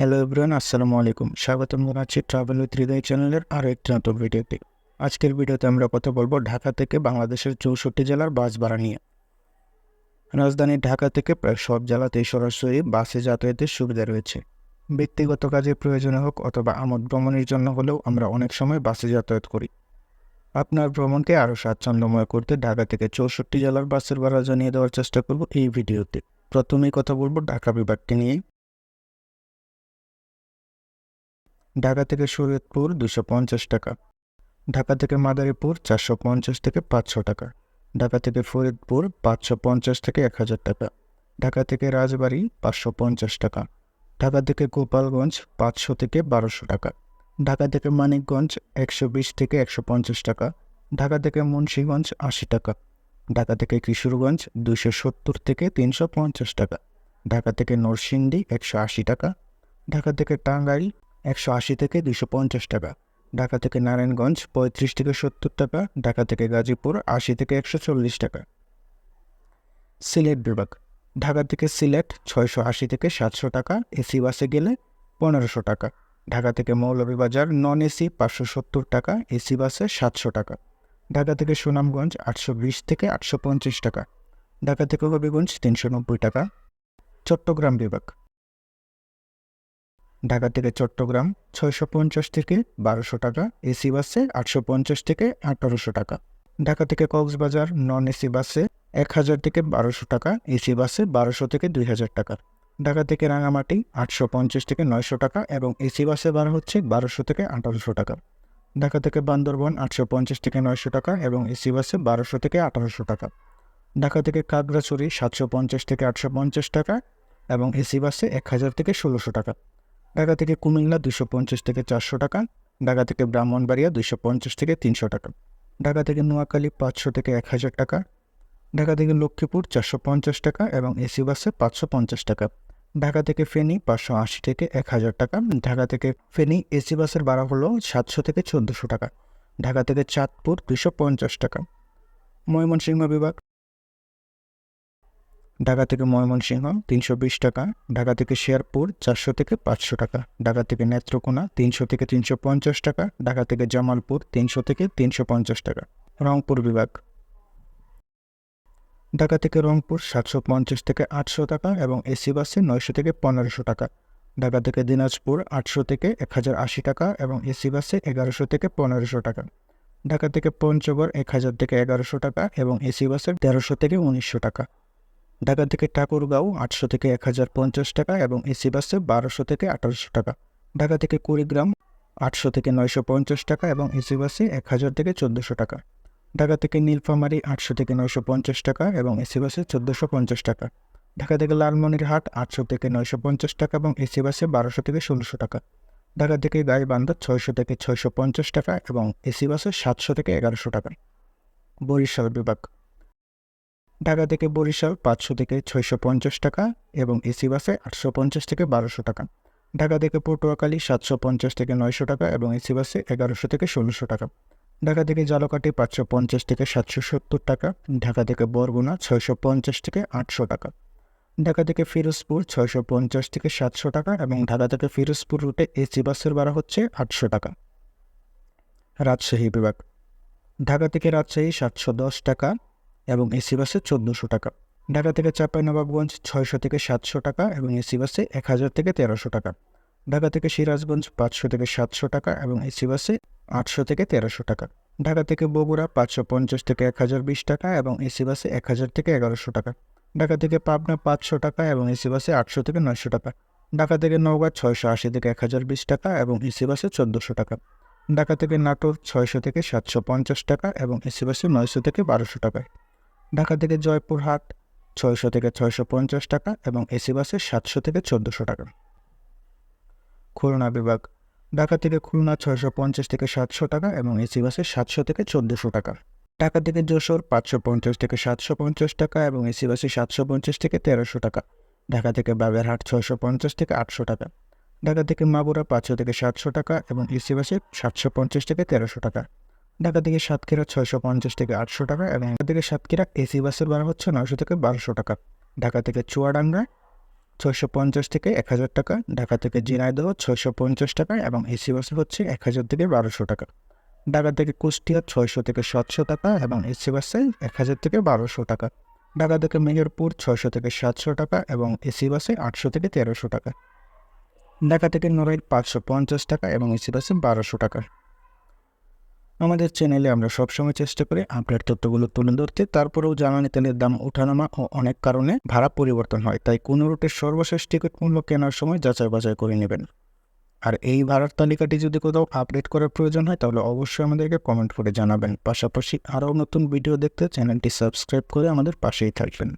Hello everyone আসসালামু আলাইকুম স্বাগতম জানাচ্ছি ট্রাভেল উইথ হৃদয় চ্যানেলের আরও একটি নতুন ভিডিওতে। আজকের ভিডিওতে আমরা কথা বলব ঢাকা থেকে বাংলাদেশের চৌষট্টি জেলার বাস ভাড়া নিয়ে। রাজধানী ঢাকা থেকে প্রায় সব জেলাতেই সরাসরি বাসে যাতায়াতের সুবিধা রয়েছে। ব্যক্তিগত কাজের প্রয়োজনে হোক অথবা আমোদ ভ্রমণের জন্য হলেও আমরা অনেক সময় বাসে যাতায়াত করি। আপনার ভ্রমণকে আরও স্বাচ্ছন্দ্যময় করতে ঢাকা থেকে চৌষট্টি জেলার বাসের ভাড়া জানিয়ে দেওয়ার চেষ্টা করব এই ভিডিওতে। প্রথমেই কথা বলব ঢাকা বিভাগকে নিয়ে। ঢাকা থেকে শরীয়তপুর দুশো পঞ্চাশ টাকা ঢাকা থেকে মাদারীপুর চারশো পঞ্চাশ থেকে পাঁচশো টাকা ঢাকা থেকে ফরিদপুর পাঁচশো পঞ্চাশ থেকে এক হাজার টাকা ঢাকা থেকে রাজবাড়ী পাঁচশো পঞ্চাশ টাকা ঢাকা থেকে গোপালগঞ্জ পাঁচশো থেকে বারোশো টাকা ঢাকা থেকে মানিকগঞ্জ একশো বিশ থেকে একশো পঞ্চাশ টাকা ঢাকা থেকে মুন্সীগঞ্জ আশি টাকা ঢাকা থেকে কিশোরগঞ্জ দুশো সত্তর থেকে তিনশো পঞ্চাশ টাকা ঢাকা থেকে নরসিংদী একশো আশি টাকা ঢাকা থেকে টাঙ্গাইল একশো আশি থেকে দুশো পঞ্চাশ টাকা। ঢাকা থেকে নারায়ণগঞ্জ, পঁয়ত্রিশ থেকে সত্তর টাকা। ঢাকা থেকে গাজীপুর, আশি থেকে একশো চল্লিশ টাকা। সিলেট বিভাগ। ঢাকা থেকে সিলেট, ছয়শো আশি থেকে সাতশো টাকা। এসি বাসে গেলে পনেরোশো টাকা। ঢাকা থেকে মৌলভীবাজার নন এসি পাঁচশো সত্তর টাকা। এসি বাসে সাতশো টাকা। ঢাকা থেকে সুনামগঞ্জ, আটশো বিশ থেকে আটশো পঞ্চাশ টাকা। ঢাকা থেকে হবিগঞ্জ, তিনশো নব্বই টাকা। চট্টগ্রাম বিভাগ। ঢাকা থেকে চট্টগ্রাম ছয়শো পঞ্চাশ থেকে বারোশো টাকা, এসি বাসে আটশো পঞ্চাশ থেকে আঠারোশো টাকা। ঢাকা থেকে কক্সবাজার নন এসি বাসে এক হাজার থেকে বারোশো টাকা, এসি বাসে বারোশো থেকে দুই হাজার টাকা। ঢাকা থেকে রাঙামাটি আটশো পঞ্চাশ থেকে নয়শো টাকা এবং এসি বাসে ভাড়া হচ্ছে বারোশো থেকে আঠারোশো টাকা। ঢাকা থেকে বান্দরবন আটশো পঞ্চাশ থেকে নয়শো টাকা এবং এসি বাসে বারোশো থেকে আঠারোশো টাকা। ঢাকা থেকে কাগড়াছড়ি সাতশো পঞ্চাশ থেকে আটশো পঞ্চাশ টাকা এবং এসি বাসে এক হাজার থেকে ষোলোশো টাকা। ঢাকা থেকে কুমিল্লা দুশো পঞ্চাশ থেকে চারশো টাকা, ঢাকা থেকে ব্রাহ্মণবাড়িয়া দুশো পঞ্চাশ থেকে তিনশো টাকা, ঢাকা থেকে নোয়াখালী পাঁচশো থেকে এক হাজার টাকা, ঢাকা থেকে লক্ষ্মীপুর চারশো পঞ্চাশ টাকা এবং এসি বাসে পাঁচশো পঞ্চাশ টাকা, ঢাকা থেকে ফেনি পাঁচশো আশি থেকে এক হাজার টাকা, ঢাকা থেকে ফেনী এসি বাসের ভাড়া হলো সাতশো থেকে চোদ্দোশো টাকা, ঢাকা থেকে চাঁদপুর দুশো পঞ্চাশ টাকা। ময়মনসিংহ বিভাগ ঢাকা থেকে ময়মনসিংহ তিনশো বিশ টাকা, ঢাকা থেকে শেয়ারপুর চারশো থেকে পাঁচশো টাকা, ঢাকা থেকে নেত্রকোনা তিনশো থেকে তিনশো পঞ্চাশ টাকা, ঢাকা থেকে জামালপুর তিনশো থেকে তিনশো পঞ্চাশ টাকা। রংপুর বিভাগ। ঢাকা থেকে রংপুর সাতশো পঞ্চাশ থেকে আটশো টাকা এবং এসি বাসে নয়শো থেকে পনেরোশো টাকা। ঢাকা থেকে দিনাজপুর আটশো থেকে এক হাজার আশি টাকা এবং এসি বাসে এগারোশো থেকে পনেরোশো টাকা। ঢাকা থেকে পঞ্চগড় এক হাজার থেকে এগারোশো টাকা এবং এসি বাসে তেরোশো থেকে উনিশশো টাকা। ঢাকা থেকে ঠাকুরগাঁও আটশো থেকে এক হাজার পঞ্চাশ টাকা এবং এসি বাসে বারোশো থেকে আঠারোশো টাকা। ঢাকা থেকে কুড়িগ্রাম আটশো থেকে নয়শো পঞ্চাশ টাকা এবং এসি বাসে এক হাজার থেকে চোদ্দোশো টাকা। ঢাকা থেকে নীলফামারী আটশো থেকে নয়শো পঞ্চাশ টাকা এবং এসি বাসে চোদ্দোশো পঞ্চাশ টাকা। ঢাকা থেকে লালমনিরহাট আটশো থেকে নয়শো পঞ্চাশ টাকা এবং এসি বাসে বারোশো থেকে ষোলোশো টাকা। ঢাকা থেকে গাইবান্ধা ছয়শো থেকে ছয়শো পঞ্চাশ টাকা এবং এসি বাসে সাতশো থেকে এগারোশো টাকা। বরিশাল বিভাগ ঢাকা থেকে বরিশাল পাঁচশো থেকে ছয়শো পঞ্চাশ টাকা এবং এসি বাসে আটশো পঞ্চাশ থেকে বারোশো টাকা। ঢাকা থেকে পটুয়াখালী সাতশো পঞ্চাশ থেকে নয়শো টাকা এবং এসি বাসে এগারোশো থেকে ষোলোশো টাকা। ঢাকা থেকে জালকাটি পাঁচশো পঞ্চাশ থেকে সাতশো সত্তর টাকা, ঢাকা থেকে বরগুনা ছয়শো পঞ্চাশ থেকে আটশো টাকা। ঢাকা থেকে ফিরোজপুর ছয়শো পঞ্চাশ থেকে সাতশো টাকা এবং ঢাকা থেকে ফিরোজপুর রুটে এসি বাসের ভাড়া হচ্ছে আটশো টাকা। রাজশাহী বিভাগ। ঢাকা থেকে রাজশাহী সাতশো দশ টাকা এবং এসি বাসে চোদ্দোশো টাকা। ঢাকা থেকে চাঁপাইনবাবগঞ্জ ছয়শো থেকে সাতশো টাকা এবং এসি বাসে এক হাজার থেকে তেরোশো টাকা। ঢাকা থেকে সিরাজগঞ্জ পাঁচশো থেকে সাতশো টাকা এবং এসি বাসে আটশো থেকে তেরোশো টাকা। ঢাকা থেকে বগুড়া পাঁচশো পঞ্চাশ থেকে এক হাজার বিশ টাকা এবং এসি বাসে এক হাজার থেকে এগারোশো টাকা। ঢাকা থেকে পাবনা পাঁচশো টাকা এবং এসি বাসে আটশো থেকে নয়শো টাকা। ঢাকা থেকে নওগাঁ ছয়শো আশি থেকে এক হাজার বিশ টাকা এবং এসি বাসে চোদ্দোশো টাকা। ঢাকা থেকে নাটোর ছয়শো থেকে সাতশো পঞ্চাশ টাকা এবং এসি বাসে নয়শো থেকে বারোশো টাকা। ঢাকা থেকে জয়পুরহাট ছয়শো থেকে ছয়শো পঞ্চাশ টাকা এবং এসি বাসে সাতশো থেকে চোদ্দোশো টাকা। খুলনা বিভাগ, ঢাকা থেকে খুলনা ছয়শো পঞ্চাশ থেকে সাতশো টাকা এবং এসি বাসে সাতশো থেকে চোদ্দোশো টাকা। ঢাকা থেকে যশোর পাঁচশো পঞ্চাশ থেকে সাতশো পঞ্চাশ টাকা এবং এসি বাসে সাতশো পঞ্চাশ থেকে তেরোশো টাকা। ঢাকা থেকে বাগেরহাট ছয়শো পঞ্চাশ থেকে আটশো টাকা। ঢাকা থেকে মাগুরা পাঁচশো থেকে সাতশো টাকা এবং এসি বাসে সাতশো পঞ্চাশ থেকে তেরোশো টাকা। ঢাকা থেকে সাতক্ষীরা ছয়শো পঞ্চাশ থেকে আটশো টাকা এবং ঢাকা থেকে সাতক্ষীরা এসি বাসের ভাড়া হচ্ছে নয়শো থেকে বারোশো টাকা। ঢাকা থেকে চুয়াডাঙ্গা ছয়শো পঞ্চাশ থেকে এক হাজার টাকা, ঢাকা থেকে ঝিনাইদহ ছয়শো পঞ্চাশ টাকা এবং এসি বাসে হচ্ছে এক হাজার থেকে বারোশো টাকা। ঢাকা থেকে কুষ্টিয়া ছয়শো থেকে সাতশো টাকা এবং এসি বাসে এক হাজার থেকে বারোশো টাকা। ঢাকা থেকে মেহেরপুর ছয়শো থেকে সাতশো টাকা এবং এসি বাসে আটশো থেকে তেরোশো টাকা। ঢাকা থেকে নড়াইল পাঁচশো পঞ্চাশ টাকা এবং এসি বাসে বারোশো টাকা। আমাদের চ্যানেলে আমরা সবসময় চেষ্টা করি আপডেট তথ্যগুলো তুলে ধরতে। তারপরেও জ্বালানি তেলের দাম ওঠানামা ও অনেক কারণে ভাড়া পরিবর্তন হয়, তাই কোনো রুটের সর্বশেষ টিকিট মূল্য কেনার সময় যাচাই বাছাই করে নেবেন। আর এই ভাড়ার তালিকাটি যদি কোথাও আপডেট করার প্রয়োজন হয়, তাহলে অবশ্যই আমাদেরকে কমেন্ট করে জানাবেন। পাশাপাশি আরও নতুন ভিডিও দেখতে চ্যানেলটি সাবস্ক্রাইব করে আমাদের পাশেই থাকবেন।